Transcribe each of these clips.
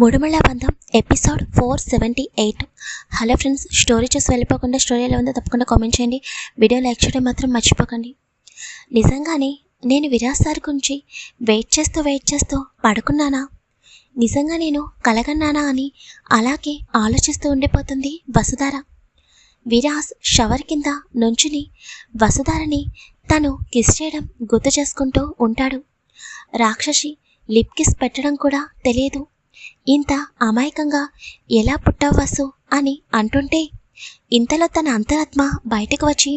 Mudumalla Bandham episode four seventy eight. Hello friends story చూసి వెళ్ళిపోకుండా story ఎలా ఉందో తప్పకుండా కామెంట్ చేయండి. వీడియో లైక్ చేయడం మాత్రం మర్చిపోకండి. నిజంగానే నేను విరాజ్ సార్ గురించి వెయిట్ చేస్తూ వెయిట్ చేస్తూ పడుకున్నానా? నిజంగా నేను కలగన్నానా అని అలాగే ఆలోచిస్తూ ఉండిపోతుంది వసుధార. విరాజ్ షవర్ కింద నుంచుని వసుధారని తను కిస్ చేయడం గుర్తు చేసుకుంటూ ఉంటాడు. రాక్షసి లిప్ కిస్ పెట్టడం కూడా తెలియదు. ఇంత అమాయకంగా ఎలా పుట్టవసు అని అంటుంటే ఇంతలో తన అంతరాత్మ బయటకు వచ్చి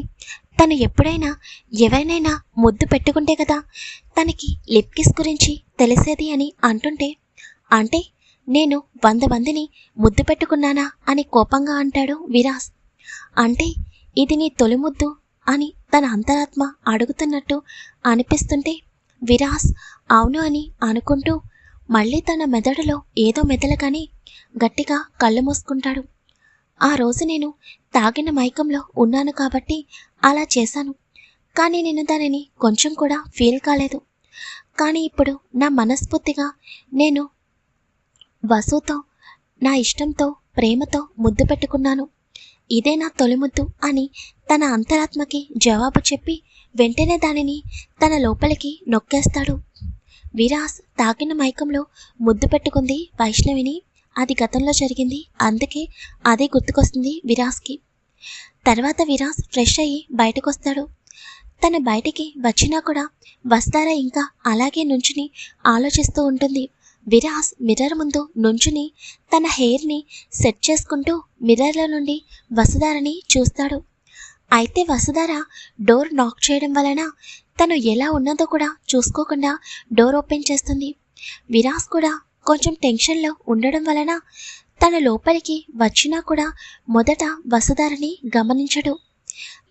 తను ఎప్పుడైనా ఎవరినైనా ముద్దు పెట్టుకుంటే కదా తనకి లిప్ కిస్ గురించి తెలిసేది అని అంటుంటే అంటే నేను వంద మందిని ముద్దు పెట్టుకున్నానా అని కోపంగా అంటాడు విరాస్. అంటే ఇది నీ తొలి ముద్దు అని తన అంతరాత్మ అడుగుతున్నట్టు అనిపిస్తుంటే విరాస్ అవును అని అనుకుంటూ మళ్ళీ తన మెదడులో ఏదో మెదలకని గట్టిగా కళ్ళు మూసుకుంటాడు. ఆ రోజు నేను తాగిన మైకంలో ఉన్నాను కాబట్టి అలా చేశాను. కానీ నేను దానిని కొంచెం కూడా ఫీల్ కాలేదు. కానీ ఇప్పుడు నా మనస్ఫూర్తిగా నేను వసుతో నా ఇష్టంతో ప్రేమతో ముద్దు పెట్టుకున్నాను. ఇదే నా తొలి ముద్దు అని తన అంతరాత్మకి జవాబు చెప్పి వెంటనే దానిని తన లోపలికి నొక్కేస్తాడు. విరాస్ తాకిన మైకంలో ముద్దు పెట్టుకుంది వైష్ణవిని. అది గతంలో జరిగింది. అందుకే అదే గుర్తుకొస్తుంది విరాస్కి. తర్వాత విరాస్ ఫ్రెష్ అయ్యి బయటకొస్తాడు. తను తన బయటికి వచ్చినా కూడా వస్తారా ఇంకా అలాగే నుంచుని ఆలోచిస్తూ ఉంటుంది. విరాస్ మిర్రర్ ముందు నుంచుని తన హెయిర్ని సెట్ చేసుకుంటూ మిర్రర్లో నుండి వసుధారని చూస్తాడు. అయితే వసుధార డోర్ నాక్ చేయడం వలన తను ఎలా ఉన్నదో కూడా చూసుకోకుండా డోర్ ఓపెన్ చేస్తుంది. విరాస్ కూడా కొంచెం టెన్షన్లో ఉండడం వలన తన లోపలికి వచ్చినా కూడా మొదట వసుధారని గమనించడు.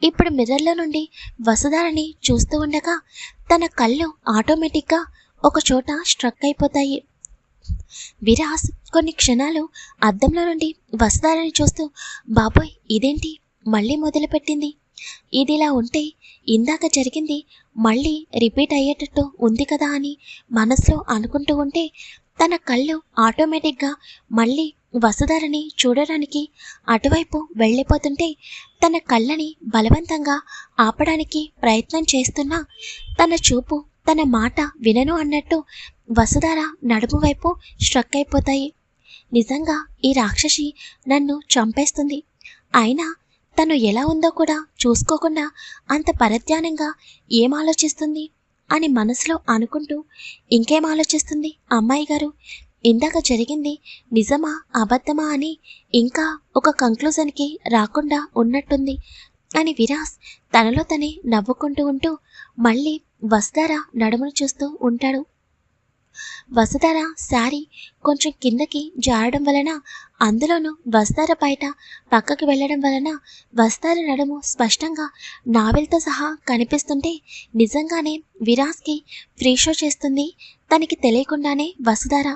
ఇప్పుడు మిర్రర్లో నుండి వసుధారని చూస్తూ ఉండగా తన కళ్ళు ఆటోమేటిక్గా ఒక చోట స్ట్రక్ అయిపోతాయి. విరాస్ కొన్ని క్షణాలు అద్దంలో నుండి వసుధారని చూస్తూ బాబోయ్ ఇదేంటి? మళ్ళీ మొదలుపెట్టింది. ఇదిలా ఉంటే ఇందాక జరిగింది మళ్ళీ రిపీట్ అయ్యేటట్టు ఉంది కదా అని మనసులో అనుకుంటూ ఉంటే తన కళ్ళు ఆటోమేటిక్గా మళ్ళీ వసుధారని చూడడానికి అటువైపు వెళ్ళిపోతుంటే తన కళ్ళని బలవంతంగా ఆపడానికి ప్రయత్నం చేస్తున్నా తన చూపు తన మాట వినను అన్నట్టు వసుధార నడుము వైపు స్ట్రక్ అయిపోతాయి. నిజంగా ఈ రాక్షసి నన్ను చంపేస్తుంది. అయినా తను ఎలా ఉందో కూడా చూసుకోకుండా అంత పరధ్యానంగా ఏం ఆలోచిస్తుంది అని మనసులో అనుకుంటూ ఇంకేం ఆలోచిస్తుంది? అమ్మాయి గారు ఇందాక జరిగింది నిజమా అబద్ధమా అని ఇంకా ఒక కంక్లూజన్కి రాకుండా ఉన్నట్టుంది అని విరాస్ తనలో తనే నవ్వుకుంటూ ఉంటూ మళ్ళీ వస్తారా నడుమును చూస్తూ ఉంటాడు. వసుధార శారీ కొంచెం కిందకి జారడం వలన అందులోనూ వస్తార బయట పక్కకి వెళ్ళడం వలన వస్తార నడుము స్పష్టంగా నావెల్తో సహా కనిపిస్తుంటే నిజంగానే విరాస్కి ఫ్రీ షో చేస్తుంది. తనకి తెలియకుండానే వసుధార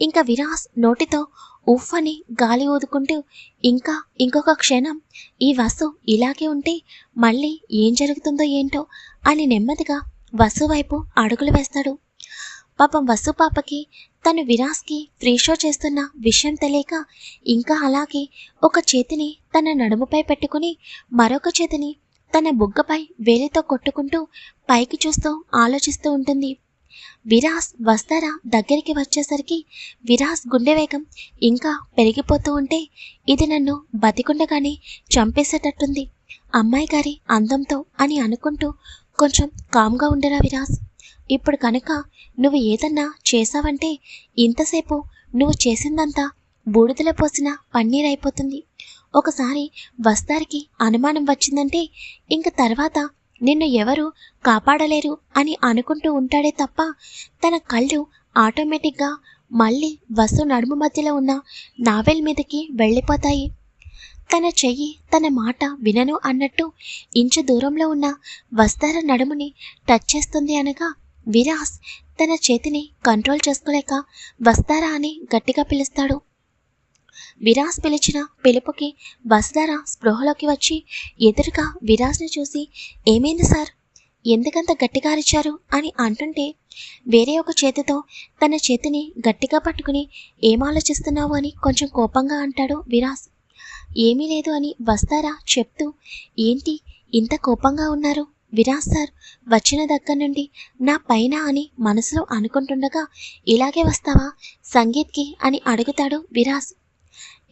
ఇంకా విరాస్ నోటితో ఉఫ్ అని గాలి ఊదుకుంటూ ఇంకా ఇంకొక క్షణం ఈ వసు ఇలాగే ఉంటే మళ్ళీ ఏం జరుగుతుందో ఏంటో అని నెమ్మదిగా వసు వైపు అడుగులు వేస్తాడు. పాపం వసు పాపకి తను విరాస్కి ఫ్రీ షో చేస్తున్న విషయం తెలియక ఇంకా అలాగే ఒక చేతిని తన నడుముపై పెట్టుకుని మరొక చేతిని తన బుగ్గపై వేలితో కొట్టుకుంటూ పైకి చూస్తూ ఆలోచిస్తూ ఉంటుంది. విరాస్ వస్తారా దగ్గరికి వచ్చేసరికి విరాస్ గుండె వేగం ఇంకా పెరిగిపోతూ ఉంటే ఇది నన్ను బతికుండగానే చంపేసేటట్టుంది. అమ్మాయి గారి అందంతో అని అనుకుంటూ కొంచెం కామ్గా ఉండరా విరాస్ ఇప్పుడు కనుక నువ్వు ఏదన్నా చేసావంటే ఇంతసేపు నువ్వు చేసిందంతా బూడిదలో పోసిన పన్నీర్ అయిపోతుంది. ఒకసారి వస్తారికి అనుమానం వచ్చిందంటే ఇంక తర్వాత నిన్ను ఎవరు కాపాడలేరు అని అనుకుంటూ ఉంటాడే తప్ప తన కళ్ళు ఆటోమేటిక్గా మళ్ళీ వసు నడుము మధ్యలో ఉన్న నావెల్ మీదకి వెళ్ళిపోతాయి. తన చెయ్యి తన మాట వినను అన్నట్టు ఇంచు దూరంలో ఉన్న వస్తార నడుముని టచ్ చేస్తుంది అనగా విరాస్ తన చేతిని కంట్రోల్ చేసుకోలేక వస్తారా అని గట్టిగా పిలుస్తాడు. విరాస్ పిలిచిన పిలుపుకి వసుధార స్పృహలోకి వచ్చి ఎదురుగా విరాస్ని చూసి ఏమైంది సార్? ఎందుకంత గట్టిగా అరిచారు? అని అంటుంటే వేరే ఒక చేతితో తన చేతిని గట్టిగా పట్టుకుని ఏం ఆలోచిస్తున్నావు? అని కొంచెం కోపంగా అంటాడు విరాస్ ఏమీ లేదు అని వస్తారా చెప్తూ ఏంటి ఇంత కోపంగా ఉన్నారు? విరాస్ సార్ వచ్చిన దగ్గర నుండి నా పైన అని మనసులో అనుకుంటుండగా ఇలాగే వస్తావా? సంగీత్కి? అని అడుగుతాడు విరాస్.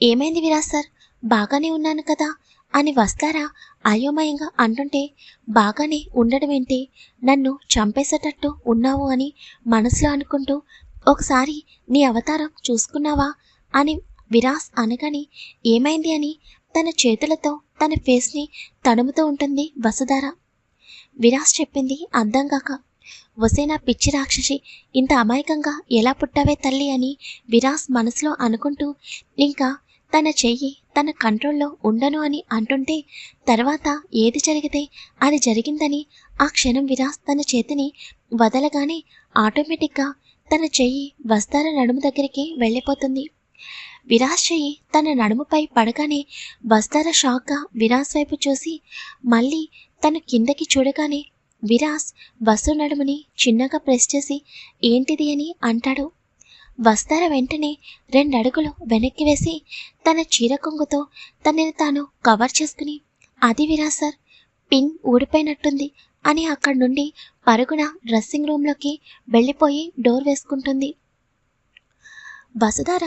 ఏమైంది విరాస్ సార్? బాగానే ఉన్నాను కదా? అని వస్తారా? అయోమయంగా అంటుంటే బాగానే ఉండడం ఏంటి? నన్ను చంపేసేటట్టు ఉన్నావు అని మనసులో అనుకుంటూ ఒకసారి నీ అవతారం చూసుకున్నావా? అని విరాస్ అనగానే ఏమైంది అని? తన చేతులతో తన ఫేస్ని తడుముతూ ఉంటుంది వసుధార. విరాస్ చెప్పింది అర్థం కాక. వసేనా పిచ్చి రాక్షసి ఇంత అమాయకంగా ఎలా పుట్టావే తల్లి అని విరాస్ మనసులో అనుకుంటూ ఇంకా తన చెయ్యి తన కంట్రోల్లో ఉండను అని అంటుంటే తర్వాత ఏది జరిగితే అది జరిగిందని ఆ క్షణం విరాస్ తన చేతిని వదలగానే ఆటోమేటిక్గా తన చెయ్యి వస్తార నడుము దగ్గరికి వెళ్ళిపోతుంది. విరాస్ చెయ్యి తన నడుముపై పడగానే వస్తార షాక్గా విరాస్ వైపు చూసి మళ్ళీ తను కిందకి చూడగానే విరాస్ వసు నడుముని చిన్నగా ప్రెస్ చేసి ఏంటిది అని అంటాడు. వస్తార వెంటనే? రెండడుగులు వెనక్కి వేసి తన చీర కొంగుతో తనని తాను కవర్ చేసుకుని అది విరాస్ సార్ పిన్ ఊడిపోయినట్టుంది అని అక్కడి నుండి పరుగున డ్రెస్సింగ్ రూమ్లోకి వెళ్ళిపోయి డోర్ వేసుకుంటుంది. వసుధార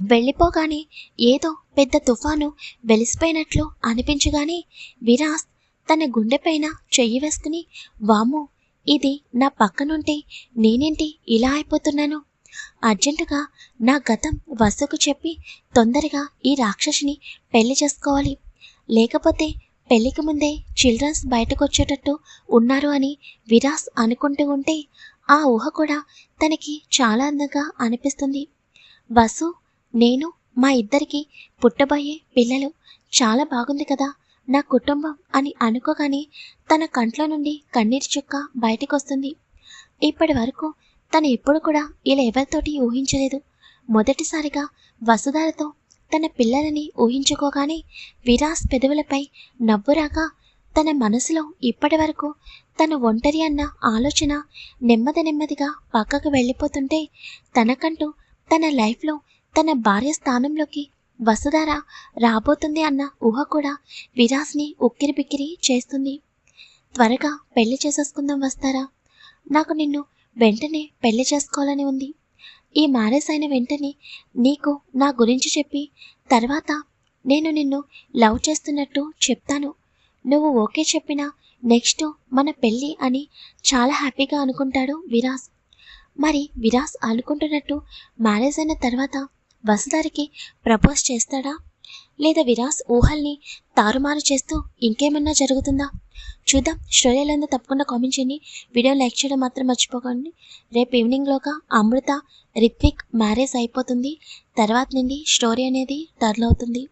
వెళ్ళిపోగానే ఏదో పెద్ద తుఫాను వెలిసిపోయినట్లు అనిపించగానే విరాస్ తన గుండెపైన చెయ్యి వేసుకుని వాము ఇది నా పక్కనుంటే నేనేంటి ఇలా అయిపోతున్నాను? అర్జెంటుగా నా గతం వసుకు చెప్పి తొందరగా ఈ రాక్షసిని పెళ్ళి చేసుకోవాలి. లేకపోతే పెళ్ళికి ముందే చిల్డ్రన్స్ బయటకు వచ్చేటట్టు ఉన్నారు అని విరాస్ అనుకుంటూ ఉంటే ఆ ఊహ కూడా తనకి చాలా అందంగా అనిపిస్తుంది. వసు నేను మా ఇద్దరికి పుట్టబోయే పిల్లలు చాలా బాగుంది కదా నా కుటుంబం అని అనుకోగానే తన కంట్లో నుండి కన్నీటి చుక్క బయటకొస్తుంది. ఇప్పటి వరకు తను ఎప్పుడు కూడా ఇలా ఎవరితోటి ఊహించలేదు. మొదటిసారిగా వసుధారతో తన పిల్లలని ఊహించుకోగానే విరాస్ పెదవులపై నవ్వురాగా తన మనసులో ఇప్పటి వరకు తను ఒంటరి అన్న ఆలోచన నెమ్మది నెమ్మదిగా పక్కకు వెళ్ళిపోతుంటే తనకంటూ తన లైఫ్లో తన భార్య స్థానంలోకి వసుధార రాబోతుంది అన్న ఊహ కూడా విరాస్ని ఉక్కిరి బిక్కిరి చేస్తుంది. త్వరగా పెళ్ళి చేసేసుకుందాం వస్తారా నాకు నిన్ను వెంటనే పెళ్ళి చేసుకోవాలని ఉంది. ఈ మ్యారేజ్ అయిన వెంటనే నీకు నా గురించి చెప్పి తర్వాత నేను నిన్ను లవ్ చేస్తున్నట్టు చెప్తాను. నువ్వు ఓకే చెప్పినా నెక్స్ట్ మన పెళ్ళి అని చాలా హ్యాపీగా అనుకుంటాడు విరాస్ మరి విరాస్ అనుకుంటున్నట్టు మ్యారేజ్ అయిన తర్వాత వసుధారికి ప్రపోజ్ చేస్తాడా? లేదా విరాస్ ఊహల్ని తారుమారు చేస్తూ ఇంకేమన్నా జరుగుతుందా? చూద్దాం. స్టోరీలంతా తప్పకుండా కామెంట్ చేయండి. వీడియో లైక్ చేయడం మాత్రం మర్చిపోకండి. రేపు ఈవినింగ్లోగా అమృత రిత్విక్ మ్యారేజ్ అయిపోతుంది. తర్వాత నుండి స్టోరీ అనేది టర్న్ అవుతుంది.